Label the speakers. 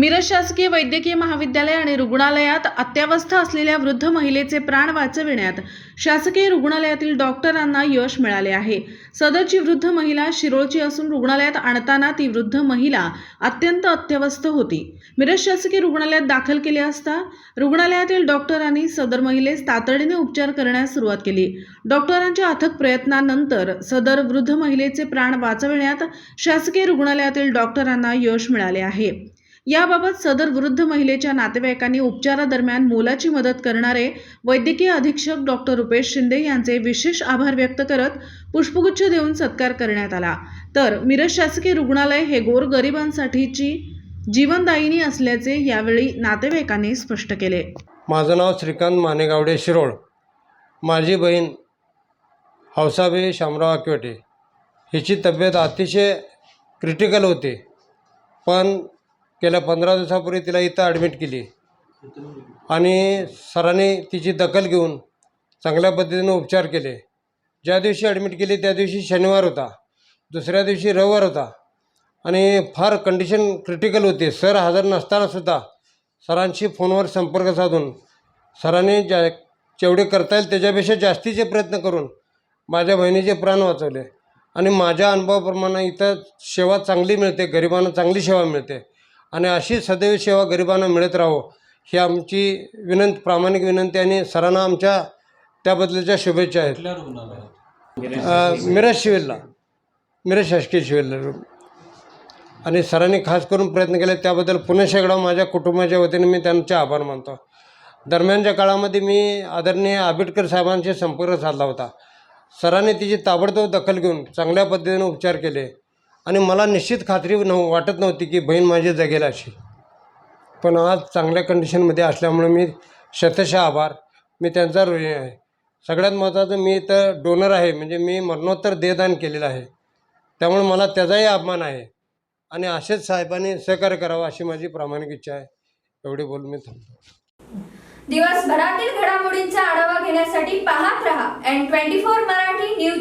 Speaker 1: मिरज शासकीय वैद्यकीय महाविद्यालय आणि रुग्णालयात अत्यावस्था असलेल्या वृद्ध महिलेचे प्राण वाचविण्यात शासकीय रुग्णालयातील डॉक्टरांना यश मिळाले आहे. सदरची वृद्ध महिला शिरोळची असून रुग्णालयात आणताना ती वृद्ध महिला अत्यंत अत्यवस्थ होती. मिरज शासकीय रुग्णालयात दाखल केले असता रुग्णालयातील डॉक्टरांनी सदर महिलेस तातडीने उपचार करण्यास सुरुवात केली. डॉक्टरांच्या अथक प्रयत्नानंतर सदर वृद्ध महिलेचे प्राण वाचविण्यात शासकीय रुग्णालयातील डॉक्टरांना यश मिळाले आहे. याबाबत सदर वृद्ध महिलेच्या नातेवाईकांनी उपचारादरम्यान मोलाची मदत करणारे वैद्यकीय अधीक्षक डॉक्टर रुपेश शिंदे यांचे विशेष आभार व्यक्त करत पुष्पगुच्छ देऊन सत्कार करण्यात आला. तर मिरज शासकीय रुग्णालय हे गोरगरिबांसाठीची जीवनदायिनी असल्याचे यावेळी नातेवाईकांनी स्पष्ट केले.
Speaker 2: माझं नाव श्रीकांत मानेगावडे शिरोळ. माझी बहीण हौसाबाई शामराव आकिवटे. हिची तब्येत अतिशय क्रिटिकल होती. पण गेल्या पंधरा दिवसापूर्वी तिला इथं ॲडमिट केली. आणि सरांनी तिची दखल घेऊन चांगल्या पद्धतीनं उपचार केले. ज्या दिवशी ॲडमिट केली त्या दिवशी शनिवार होता. दुसऱ्या दिवशी रविवार होता. आणि फार कंडिशन क्रिटिकल होती. सर हजर नसतानासुद्धा सरांशी फोनवर संपर्क साधून सरांनी ज्या जेवढे करता येईल त्याच्यापेक्षा जास्तीचे प्रयत्न करून माझ्या बहिणीचे प्राण वाचवले. आणि माझ्या अनुभवाप्रमाणे इथं सेवा चांगली मिळते गरिबांना चांगली सेवा मिळते. आणि अशी सदैव सेवा गरिबांना मिळत राहो ही आमची विनंती प्रामाणिक विनंती आणि सरांना आमच्या त्याबद्दलच्या शुभेच्छा आहेत. मिरज शिवेलला मिरज शासकीय शिवेलला आणि सरांनी खास करून प्रयत्न केले त्याबद्दल पुणे शेकडा माझ्या कुटुंबाच्या वतीने मी त्यांचे आभार मानतो. दरम्यानच्या काळामध्ये मी आदरणीय आंबेडकर साहेबांशी संपर्क साधला होता. सरांनी तिची ताबडतोब दखल घेऊन चांगल्या पद्धतीने उपचार केले. आणि मला निश्चित खात्री नव वाटत नव्हती की बहीण माझी जगेल अशी पण आज चांगल्या कंडिशनमध्ये असल्यामुळे मी शतशः आभार. मी त्यांचा ऋणी आहे सगळ्यात महत्त्वाचं मी तर डोनर आहे. म्हणजे मी मरणोत्तर देहदान केलेलं आहे. त्यामुळे मला त्याचाही अपमान आहे. आणि असेच साहेबांनी सहकार्य करावं अशी माझी प्रामाणिक इच्छा आहे. एवढे बोलून मी थांबतो.
Speaker 3: दिवसभरातील घडामोडींचा आढावा घेण्यासाठी पाहत रहा N twenty four Marathi news